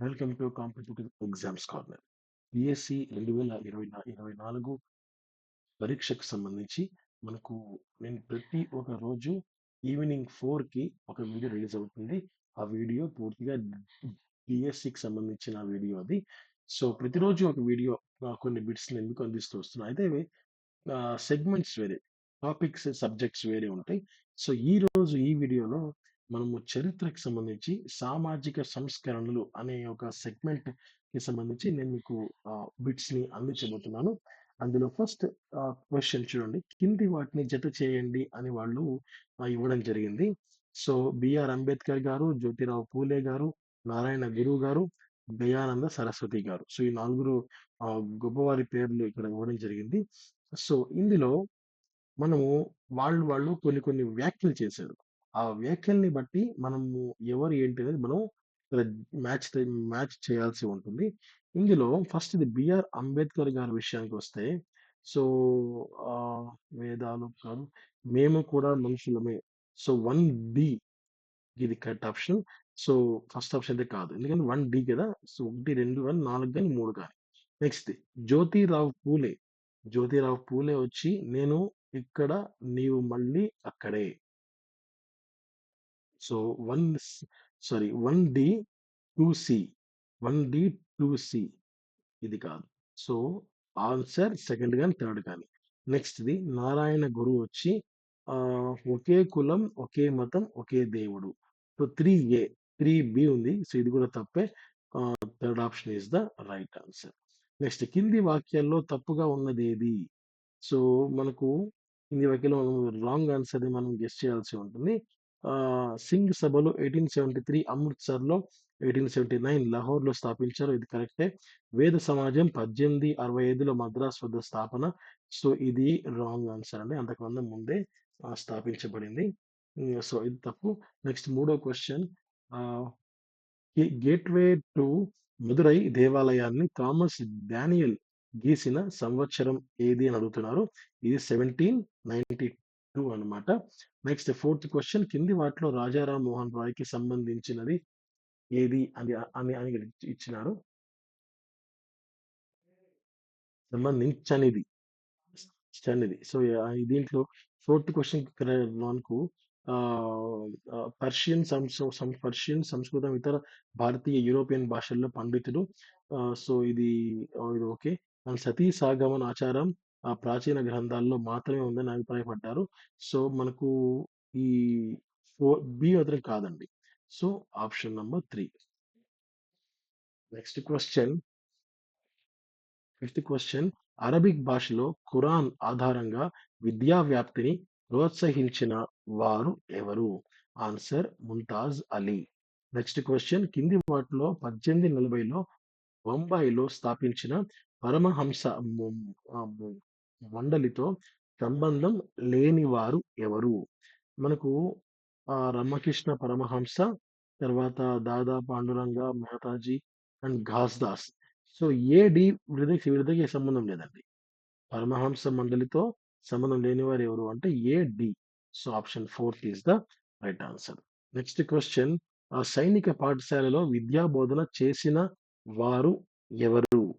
Welcome to competitive exams corner. BSc 2024 పరీక్షకు సంబంధించి మనకు నేను ప్రతి ఒక రోజు ఈవినింగ్ ఫోర్కి ఒక వీడియో రిలీజ్ అవుతుంది. ఆ వీడియో పూర్తిగా బిఎస్సికి సంబంధించిన వీడియో అది. సో, ప్రతిరోజు ఒక వీడియో కొన్ని బిట్స్‌ని ఎందుకు అందిస్తూ వస్తున్నాయి అయితే సెగ్మెంట్స్ వేరే. టాపిక్స్, సబ్జెక్ట్స్ వేరే ఉంటాయి. సో, ఈ రోజు ఈ వీడియోలో మనము చరిత్రకు సంబంధించి సామాజిక సంస్కరణలు అనే ఒక సెగ్మెంట్కి సంబంధించి నేను మీకు బిట్స్ బిట్స్‌ని అందించబోతున్నాను. అందులో ఫస్ట్ క్వశ్చన్ చూడండి. కింది వాటిని జత చేయండి అని వాళ్ళు ఇవ్వడం జరిగింది. సో, బిఆర్ అంబేద్కర్ గారు, జ్యోతిరావు పూలే గారు, నారాయణ గురువు గారు, దయానంద సరస్వతి గారు. సో, ఈ నలుగురు గొప్పవారి పేర్లు ఇక్కడ ఇవ్వడం జరిగింది. సో, ఇందులో మనము వాళ్ళు వాళ్ళు కొన్ని కొన్ని వ్యాఖ్యలు చేశారు. ఆ వ్యాఖ్యల్ని బట్టి మనము ఎవరు ఏంటి అనేది మనం ఇక్కడ మ్యాచ్ మ్యాచ్ చేయాల్సి ఉంటుంది. ఇందులో ఫస్ట్‌ది బిఆర్ అంబేద్కర్ గారి విషయానికొస్తే సో, ఆహ్, వేదాలు కాదు. మేము కూడా మనుషులమే. సో, 1 ఇది correct option. So, first option అయితే కాదు. ఎందుకంటే 1 కదా! సో, 1, 2 గాని, 4 గాని, 3 గాని. నెక్స్ట్ జ్యోతిరావు పూలే. జ్యోతిరావు పూలే వచ్చి నేను ఇక్కడ నీవు మళ్ళీ అక్కడే. సో, 1 స్ సారీ 1డి, 2సి. 1డి, 2సి ఇది కాదు. సో, ఆన్సర్ సెకండ్ కానీ థర్డ్ కానీ నెక్స్ట్‌ది నారాయణ గురువు వచ్చి ఒకే కులం, ఒకే మతం, ఒకే దేవుడు. సో, 3ఏ. 3బి ఉంది. సో, ఇది కూడా తప్పే. Third option is the right answer. Next కింది వాక్యాల్లో తప్పుగా ఉన్నదేది? సో, మనకు కింది వాక్యంలో రాంగ్ ఆన్సర్‌ని మనం గెస్ట్ చేయాల్సి ఉంటుంది. ఆహ్, సింగ్ సభలు 1873 అమృత్సర్‌లో, 1879 లాహోర్‌లో స్థాపించారు. ఇది కరెక్టే. వేద సమాజం 1865లో మద్రాస్ వద్ద స్థాపన. సో, ఇది రాంగ్ ఆన్సర్ అండి. అంతకుముందు ముందే స్థాపించబడింది. సో, ఇది తప్పు. నెక్స్ట్ మూడో క్వశ్చన్ గేట్‌వే టు మదురై దేవాలయాన్ని థామస్ డానియల్ గీసిన సంవత్సరం ఏది అని అడుగుతున్నారు. ఇది 1792 అన్నమాట. నెక్స్ట్ ఫోర్త్ క్వశ్చన్ కింది వాటిలో రాజారాం మోహన్ రాయ్‌కి సంబంధించినది ఏది అని అని అని ఇచ్చినారు. సంబంధించనిది. చనిది. సో, దీంట్లో ఫోర్త్ క్వశ్చన్ మనకు పర్షియన్ సంస్ సం పర్షియన్, సంస్కృతం, ఇతర భారతీయ, యూరోపియన్ భాషల్లో పండితుడు. సో, ఇది ఇది ఓకే. అండ్ సతీ సాగమన్ ఆచారం ఆ ప్రాచీన గ్రంథాల్లో మాత్రమే ఉందని అభిప్రాయపడ్డారు. సో, మనకు ఈ ఫో బి మాత్రం కాదండి. So, option number 3. Next question fifth question Arabic భాషలో ఖురాన్ ఆధారంగా విద్యా వ్యాప్తిని ప్రోత్సహించిన వారు ఎవరు? Answer Mumtaz Ali. Next question కింది వాటిలో 1840లో బొంబాయిలో స్థాపించిన పరమహంస మండలితో సంబంధం లేనివారు ఎవరు? మనకు ఆ రమకృష్ణ పరమహంస, తర్వాత Dada Panduranga Mehtaji and Ghasdas. So, A, D వీళ్ళకి వీళ్ళిద్దరికి సంబంధం లేదండి. పరమహంస మండలితో సంబంధం లేనివారు ఎవరు అంటే A, D. So, option fourth is the right answer. Next question ఆ సైనిక పాఠశాలలో విద్యా బోధన చేసిన వారు ఎవరు?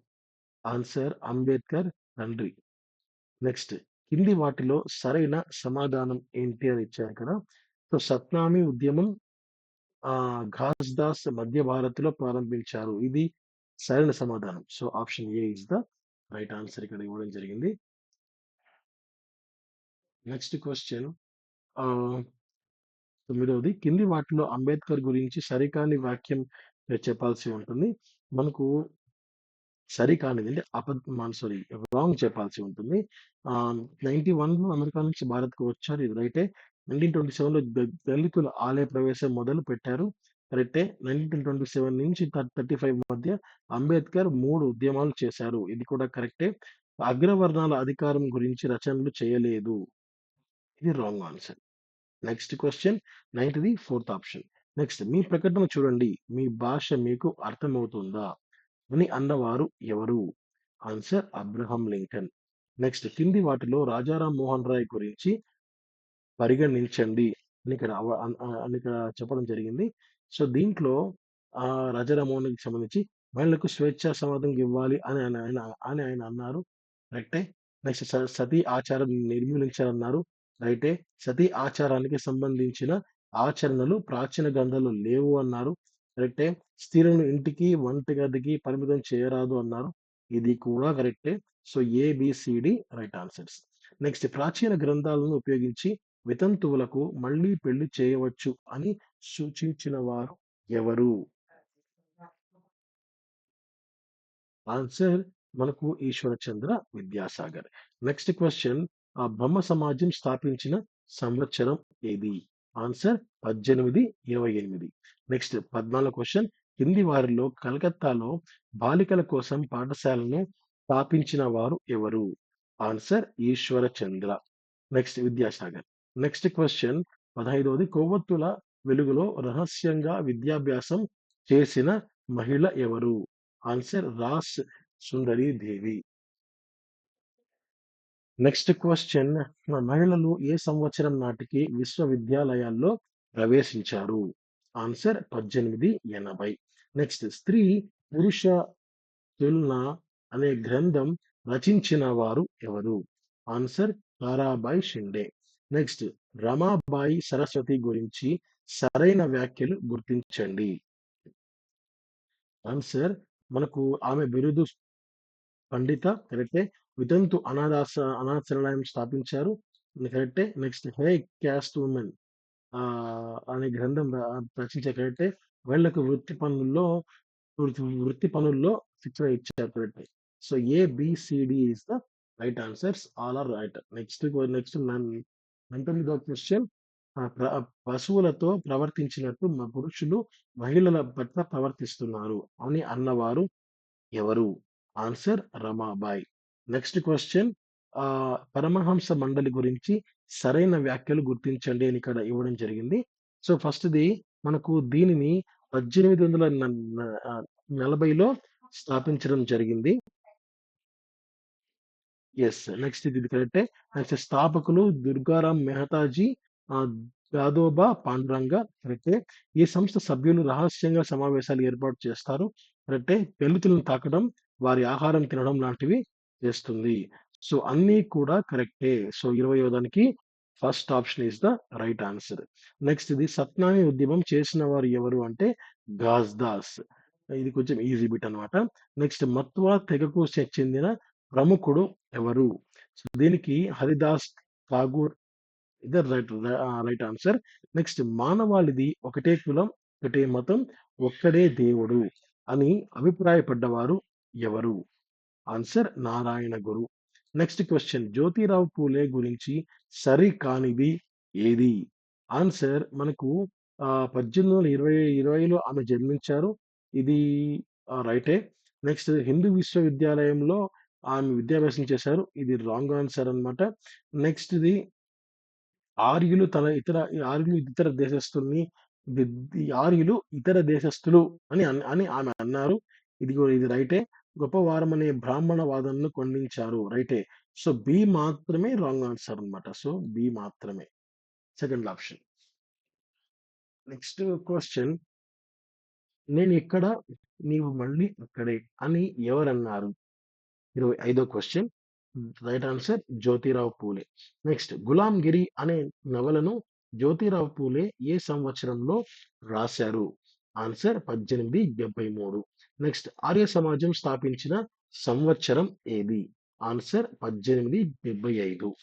ఆన్సర్ అంబేద్కర్ తండ్రి. నెక్స్ట్ కింది వాటిలో సరైన సమాధానం ఏంటి అని ఇచ్చారు కదా సో, సత్నామి ఉద్యమం ఘాస్ దాస్ మధ్య భారత్‌లో ప్రారంభించారు. ఇది సరైన సమాధానం. So, option A is the right answer ఇక్కడ ఇవ్వడం జరిగింది. నెక్స్ట్ క్వశ్చన్ తొమ్మిదవది కింది వాటిలో అంబేద్కర్ గురించి సరికాని వాక్యం చెప్పాల్సి ఉంటుంది. మనకు సరికానిది అంటే అపద్మాన్ సారీ రాంగ్ చెప్పాల్సి ఉంటుంది. నైన్టీ వన్లో అమెరికా నుంచి భారత్‌కు వచ్చారు. ఇది రైటే. నైన్టీన్ ట్వంటీ సెవెన్లో దళితుల ఆలయ ప్రవేశం మొదలు పెట్టారు. కరెక్టే. 1927 నుంచి థర్టీ ఫైవ్ మధ్య అంబేద్కర్ మూడు ఉద్యమాలు చేశారు. ఇది కూడా కరెక్టే. అగ్రవర్ణాల అధికారం గురించి రచనలు చేయలేదు. ఇది రాంగ్ ఆన్సర్. నెక్స్ట్ క్వశ్చన్ నైన్త్‌ది ఫోర్త్ ఆప్షన్. నెక్స్ట్ మీ ప్రకటన చూడండి. మీ భాష మీకు అర్థమవుతుందా? అని అన్నవారు ఎవరు? Answer Abraham Lincoln. నెక్స్ట్ కింది వాటిలో రాజారాం మోహన్ రాయ్ గురించి పరిగణించండి అని ఇక్కడ అని ఇక్కడ చెప్పడం జరిగింది. సో, దీంట్లో ఆహ్, రాజా సంబంధించి మహిళలకు స్వేచ్ఛ సమాధం ఇవ్వాలి అని ఆయన అని ఆయన అన్నారు. కరెక్టే. నెక్స్ట్ సతీ ఆచారం నిర్మూలించాలన్నారు. రైటే. సతీ ఆచారానికి సంబంధించిన ఆచరణలు ప్రాచీన గ్రంథాలు లేవు అన్నారు. కరెక్టే. స్త్రీలను ఇంటికి, వంటగదికి పరిమితం చేయరాదు అన్నారు. ఇది కూడా కరెక్టే. So, A, B, C, D right answers. Next ప్రాచీన గ్రంథాలను ఉపయోగించి వితంతువులకు మళ్ళీ పెళ్ళి చేయవచ్చు అని సూచించిన వారు ఎవరు? ఆన్సర్ మనకు ఈశ్వరచంద్ర విద్యాసాగర్. నెక్స్ట్ క్వెషన్ ఆ బ్రహ్మ సమాజం స్థాపించిన సంవత్సరం ఏది? ఆన్సర్ 1828. నెక్స్ట్ పద్నాలుగు క్వశ్చన్ కింది వారిలో కలకత్తాలో బాలికల కోసం పాఠశాలను స్థాపించిన వారు ఎవరు? Answer Ishwarchandra. Next Vidyasagar. Next question పదహైదవది కొవ్వొత్తుల వెలుగులో రహస్యంగా విద్యాభ్యాసం చేసిన మహిళ ఎవరు? Answer Ras Sundari Devi. Next question మహిళలు ఏ సంవత్సరం నాటికి విశ్వవిద్యాలయాల్లో ప్రవేశించారు? ఆన్సర్ 1880. నెక్స్ట్ స్త్రీ పురుష తులన అనే గ్రంథం రచించిన వారు ఎవరు? ఆన్సర్ తారాబాయి షిండే. నెక్స్ట్ రమాబాయి సరస్వతి గురించి సరైన వ్యాఖ్యలు గుర్తించండి. ఆన్సర్ మనకు ఆమె బిరుదు పండిత కరెక్టే. వితంతు అనాథాస అనాథాశ్రయాన్ని స్థాపించారు. కరెక్టే. నెక్స్ట్ హే క్యాస్ట్ ఉమెన్ ఆహ్, అనే గ్రంథం ర రచించారు కరెక్టే. మహిళలకు వృత్తి పనుల్లో వృత్తి వృత్తి పనుల్లో శిక్షణ ఇచ్చారు కరెక్టే. So, A, B, C, D is the right answers. All are right. Next next నన్ 19వ క్వెషన్ ఆహ్, ప్ర పశువులతో ప్రవర్తించినట్టు మ పురుషులు మహిళల పట్ల ప్రవర్తిస్తున్నారు అని అన్నవారు ఎవరు? ఆన్సర్ రమాబాయి. నెక్స్ట్ క్వెషన్ ఆ పరమహంస మండలి గురించి సరైన వ్యాఖ్యలు గుర్తించండి అని ఇక్కడ ఇవ్వడం జరిగింది. సో, ఫస్ట్‌ది మనకు దీనిని పద్దెనిమిది వందల నలభైలో స్థాపించడం జరిగింది. ఎస్ నెక్స్ట్ ఇది కరెక్టే. నెక్స్ట్ స్థాపకులు దుర్గారాం మెహతాజీ, ఆహ్, దాదోబా పాండురంగ కరెక్టే. ఈ సంస్థ సభ్యులు రహస్యంగా సమావేశాలు ఏర్పాటు చేస్తారు. కరెక్టే. పెళ్ళితులను తాకడం, వారి ఆహారం తినడం లాంటివి చేస్తుంది. సో, అన్నీ కూడా కరెక్టే. సో, 20వ దానికి first option is the right answer. Next ఇది సత్నామి ఉద్యమం చేసిన వారు ఎవరు అంటే గాజ్దాస్. ఇది కొంచెం ఈజీ బిట్ అన్నమాట. నెక్స్ట్ మత్వా తెగకు చెందిన ప్రముఖుడు ఎవరు? సో, దీనికి హరిదాస్ ఠాగూర్ ఇది రైట్ రైట్ ఆన్సర్. నెక్స్ట్ మానవాళిది ఒకటే కులం, ఒకటే మతం, ఒక్కడే దేవుడు అని అభిప్రాయపడ్డవారు ఎవరు? Answer Narayana Guru. Next question Jyotirao Phule గురించి సరి కానిది ఏది? ఆన్సర్ మనకు పద్దెనిమిది వందల ఇరవై ఇరవైలో ఆమె జన్మించారు. ఇది రైటే. నెక్స్ట్ హిందూ విశ్వవిద్యాలయంలో ఆమె విద్యాభ్యాసం చేశారు. ఇది రాంగ్ ఆన్సర్ అన్నమాట. నెక్స్ట్‌ది ఆర్యులు తన ఇతర ఆర్యులు ఇతర దేశస్తుల్ని ఆర్యులు ఇతర దేశస్థులు అని అని ఆమె అన్నారు. ఇది కూడా ఇది రైటే. గొప్పవారమనే బ్రాహ్మణ వాదనను ఖండించారు. రైటే. సో, బి మాత్రమే రాంగ్ ఆన్సర్ అన్నమాట. సో, బి మాత్రమే. Second option. నెక్స్ట్ క్వశ్చన్ నేను ఇక్కడ నీవు మళ్ళీ అక్కడే అని ఎవరన్నారు? ఇరవై ఐదో question right answer Jyotirao Phule. Next Gulamgiri అనే నవలను జ్యోతిరావు పూలే ఏ సంవత్సరంలో రాశారు? ఆన్సర్ 1873. నెక్స్ట్ ఆర్య సమాజం స్థాపించిన సంవత్సరం ఏది? ఆన్సర్ 1875.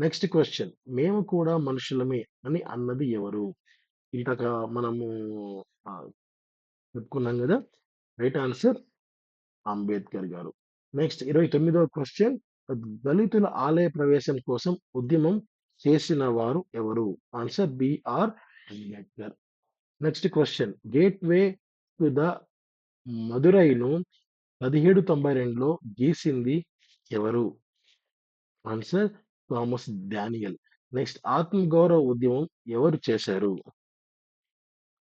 నెక్స్ట్ క్వశ్చన్ మేము కూడా మనుషులమే అని అన్నది ఎవరు? ఇందాక మనము చెప్పుకున్నాం కదా రైట్ ఆన్సర్ అంబేద్కర్ గారు. నెక్స్ట్ ఇరవై తొమ్మిదవ క్వశ్చన్ దళితుల ఆలయ ప్రవేశం కోసం ఉద్యమం చేసిన వారు ఎవరు? Answer B R. Ambedkar. Next question gateway to the మదురైను 1792లో గీసింది ఎవరు? Answer Thomas Daniel. నెక్స్ట్ ఆత్మగౌరవ ఉద్యమం ఎవరు చేశారు?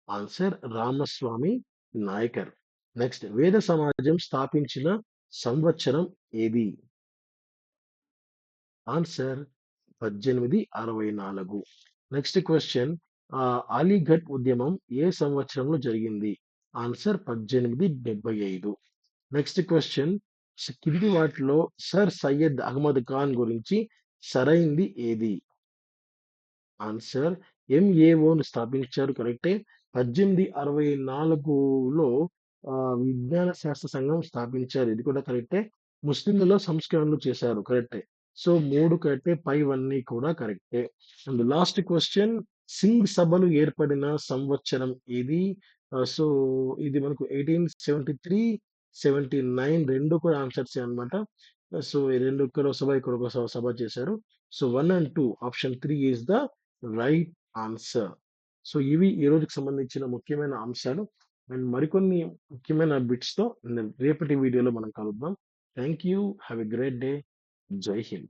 ఆన్సర్ రామస్వామి నాయకర్. నెక్స్ట్ వేద సమాజం స్థాపించిన సంవత్సరం ఏది? ఆన్సర్ 1864. నెక్స్ట్ క్వశ్చన్ ఆహ్, అలీఘట్ ఉద్యమం ఏ సంవత్సరంలో జరిగింది? ఆన్సర్ పద్దెనిమిది డెబ్బై ఐదు. Next question. కింది వాటిలో సర్ సయ్యద్ అహ్మద్ ఖాన్ గురించి సరైంది ఏది? ఆన్సర్ ఎంఏఓను స్థాపించారు కరెక్టే. పద్దెనిమిది అరవై నాలుగులో విజ్ఞాన శాస్త్ర సంఘం స్థాపించారు ఇది కూడా కరెక్టే. ముస్లింలలో సంస్కరణలు చేశారు కరెక్టే. సో మూడు కరెక్టే పైవన్నీ కూడా కరెక్టే. And last question. సింగ్ సభలు ఏర్పడిన సంవత్సరం ఇది సో ఇది మనకు eighteen seventy three seventy nine రెండు కూడా ఆన్సర్స్ అనమాట సో ఈ రెండు ఇక్కడ సభ ఇక్కడ ఒక సభ- సభ చేశారు. So one and two option three is the right answer. So ఇవి ఈ రోజుకి సంబంధించిన ముఖ్యమైన అంశాలు. అండ్ మరికొన్ని ముఖ్యమైన బిట్స్తో రేపటి వీడియోలో మనం కలుద్దాం. Thank you. Have a great day. జై హింద్.